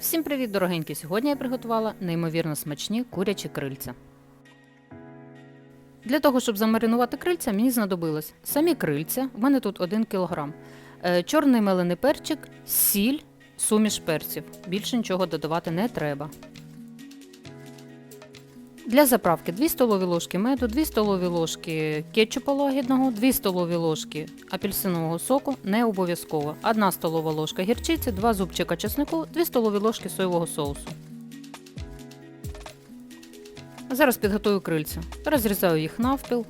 Всім привіт, дорогенькі! Сьогодні я приготувала неймовірно смачні курячі крильця. Для того, щоб замаринувати крильця, мені знадобилось самі крильця, в мене тут 1 кг, е, чорний мелений перчик, сіль, суміш перців. Більше нічого додавати не треба. Для заправки 2 столові ложки меду, 2 столові ложки кетчупа лагідного, 2 столові ложки апельсинового соку, не обов'язково, 1 столова ложка гірчиці, 2 зубчика чеснику, 2 столові ложки соєвого соусу. Зараз підготую крильця. Розрізаю їх навпіл.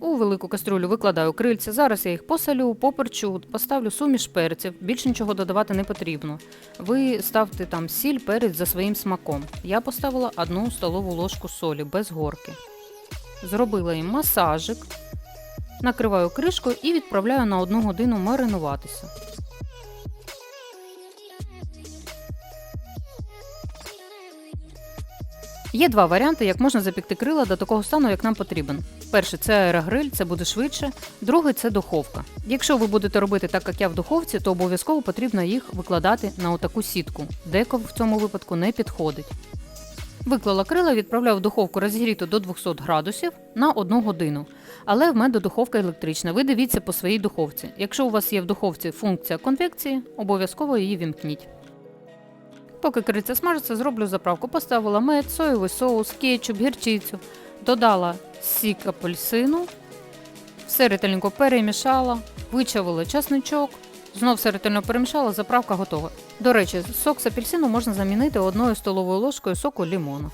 У велику кастрюлю викладаю крильця. Зараз я їх посолю, поперчу, поставлю суміш перців. Більше нічого додавати не потрібно. Ви ставте там сіль, перець за своїм смаком. Я поставила одну столову ложку солі без горки. Зробила їм масажик, накриваю кришкою і відправляю на одну годину маринуватися. Є два варіанти, як можна запікти крила до такого стану, як нам потрібен. Перший це аерогриль, це буде швидше. Другий це духовка. Якщо ви будете робити так, як я в духовці, то обов'язково потрібно їх викладати на отаку сітку. Деко в цьому випадку не підходить. Виклала крила, відправляю в духовку розігріту до 200 градусів на 1 годину. Але в мене духовка електрична. Ви дивіться по своїй духовці. Якщо у вас є в духовці функція конвекції, обов'язково її вімкніть. Поки криця смажиться, зроблю заправку. Поставила мед, соєвий соус, кетчуп, гірчицю, додала сік апельсину, все ретельненько перемішала, вичавила часничок, знов все ретельно перемішала, заправка готова. До речі, сок з апельсину можна замінити одною столовою ложкою соку лімону.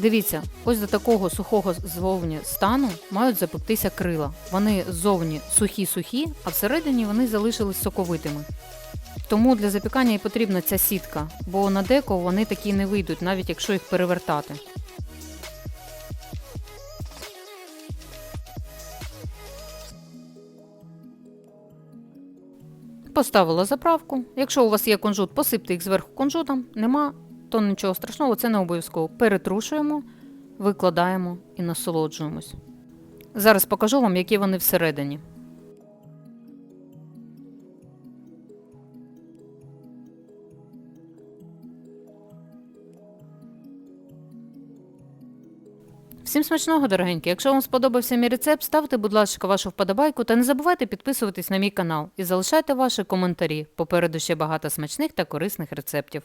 Дивіться, ось до такого сухого ззовні стану мають запектися крила. Вони ззовні сухі-сухі, а всередині вони залишились соковитими. Тому для запікання і потрібна ця сітка, бо на деко вони такі не вийдуть, навіть якщо їх перевертати. Поставила заправку. Якщо у вас є кунжут, посипте їх зверху кунжутом. Нема, то нічого страшного, це не обов'язково. Перетрушуємо, викладаємо і насолоджуємось. Зараз покажу вам, які вони всередині. Всім смачного, дорогенькі! Якщо вам сподобався мій рецепт, ставте, будь ласка, вашу вподобайку та не забувайте підписуватись на мій канал і залишайте ваші коментарі. Попереду ще багато смачних та корисних рецептів.